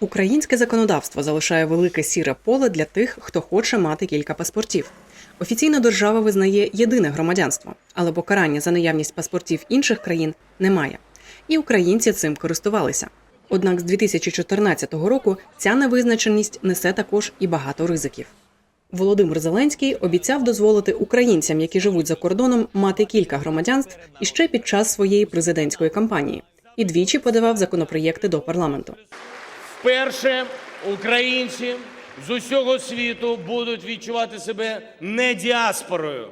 Українське законодавство залишає велике сіре поле для тих, хто хоче мати кілька паспортів. Офіційна держава визнає єдине громадянство, але покарання за наявність паспортів інших країн немає. І українці цим користувалися. Однак з 2014 року ця невизначеність несе також і багато ризиків. Володимир Зеленський обіцяв дозволити українцям, які живуть за кордоном, мати кілька громадянств іще під час своєї президентської кампанії, і двічі подавав законопроєкти до парламенту. Вперше українці з усього світу будуть відчувати себе не діаспорою,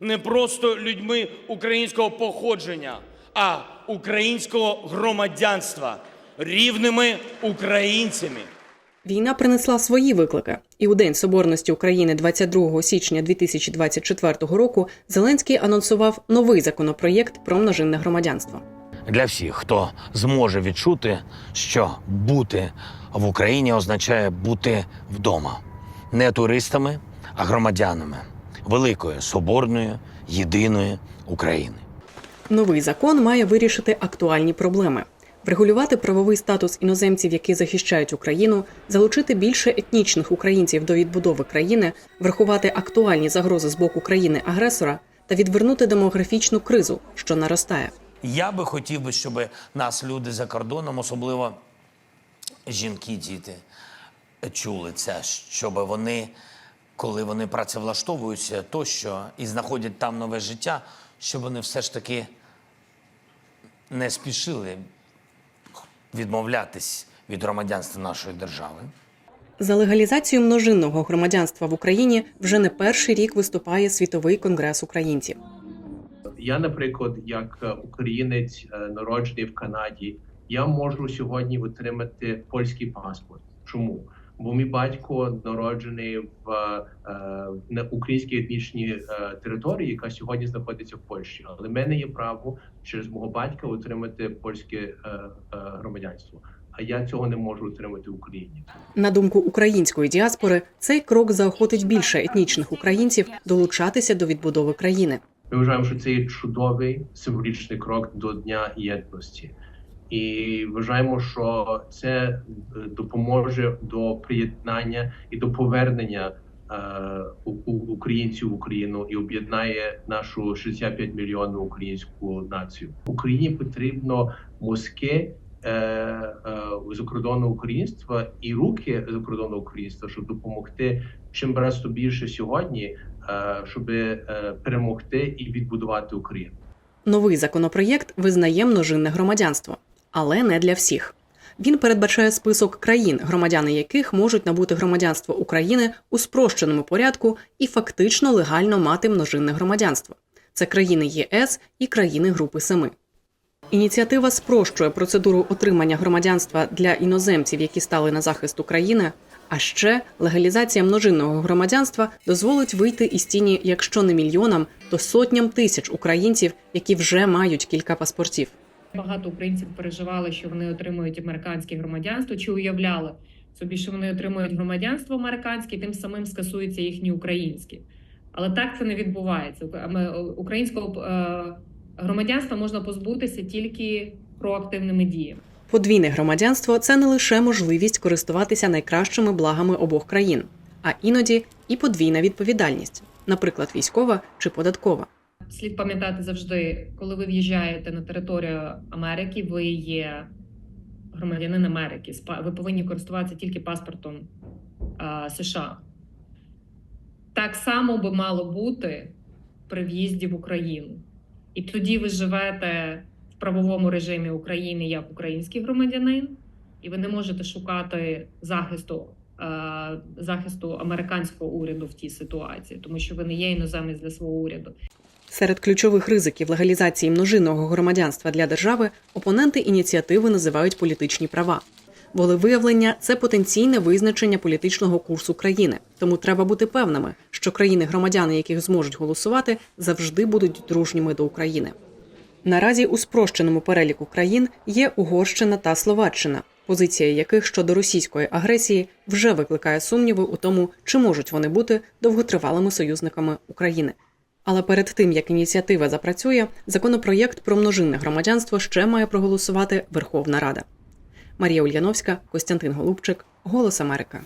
не просто людьми українського походження, а українського громадянства, рівними українцями. Війна принесла свої виклики, і у День Соборності України 22 січня 2024 року Зеленський анонсував новий законопроєкт про множинне громадянство. Для всіх, хто зможе відчути, що бути в Україні означає бути вдома, не туристами, а громадянами великої, соборної, єдиної України. Новий закон має вирішити актуальні проблеми. Врегулювати правовий статус іноземців, які захищають Україну, залучити більше етнічних українців до відбудови країни, врахувати актуальні загрози з боку країни-агресора та відвернути демографічну кризу, що наростає. Я би хотів би, щоб нас люди за кордоном, особливо жінки, діти, чули це, щоб вони, коли вони працевлаштовуються тощо і знаходять там нове життя, щоб вони все ж таки не спішили відмовлятись від громадянства нашої держави. За легалізацію множинного громадянства в Україні вже не перший рік виступає світовий конгрес українців. Я, наприклад, як е, українець, е, народжений в Канаді, я можу сьогодні отримати польський паспорт. Чому? Бо мій батько народжений в е, на українській етнічній території, яка сьогодні знаходиться в Польщі. Але в мене є право через мого батька отримати польське громадянство. А я цього не можу отримати в Україні. На думку української діаспори, цей крок заохотить більше етнічних українців долучатися до відбудови країни. Ми вважаємо, що це є чудовий символічний крок до Дня єдності, і вважаємо, що це е, допоможе до приєднання і до повернення е, українців в Україну і об'єднає нашу 65 мільйонну українську націю. Україні потрібно мозки. е, е, Закордонного українства і руки закордонного українства, щоб допомогти чим просто більше сьогодні, щоб перемогти і відбудувати Україну. Новий законопроєкт визнає множинне громадянство, але не для всіх. Він передбачає список країн, громадяни яких можуть набути громадянство України у спрощеному порядку і фактично легально мати множинне громадянство. Це країни ЄС і країни Групи Семи. Ініціатива спрощує процедуру отримання громадянства для іноземців, які стали на захист України. А ще легалізація множинного громадянства дозволить вийти із тіні, якщо не мільйонам, то сотням тисяч українців, які вже мають кілька паспортів. Багато українців переживали, що вони отримують американське громадянство, чи уявляли собі, що вони отримують громадянство американське, тим самим скасується їхнє українське. Але так це не відбувається. Аме- Українського е, громадянства можна позбутися тільки проактивними діями. Подвійне громадянство це не лише можливість користуватися найкращими благами обох країн, а іноді і подвійна відповідальність, наприклад, військова чи податкова. Слід пам'ятати завжди, коли ви в'їжджаєте на територію Америки, ви є громадянин Америки. Спа- Ви повинні користуватися тільки паспортом а, США. Так само би мало бути при в'їзді в Україну. І тоді ви живете в правовому режимі України як український громадянин, і ви не можете шукати захисту, захисту американського уряду в тій ситуації, тому що ви не є іноземець для свого уряду. Серед ключових ризиків легалізації множинного громадянства для держави опоненти ініціативи називають політичні права. Волевиявлення це потенційне визначення політичного курсу країни, тому треба бути певними, що країни-громадяни, яких зможуть голосувати, завжди будуть дружніми до України. Наразі у спрощеному переліку країн є Угорщина та Словаччина, позиція яких щодо російської агресії вже викликає сумніви у тому, чи можуть вони бути довготривалими союзниками України. Але перед тим як ініціатива запрацює, законопроєкт про множинне громадянство ще має проголосувати Верховна Рада. Марія Ульяновська, Костянтин Голубчик, Голос Америка.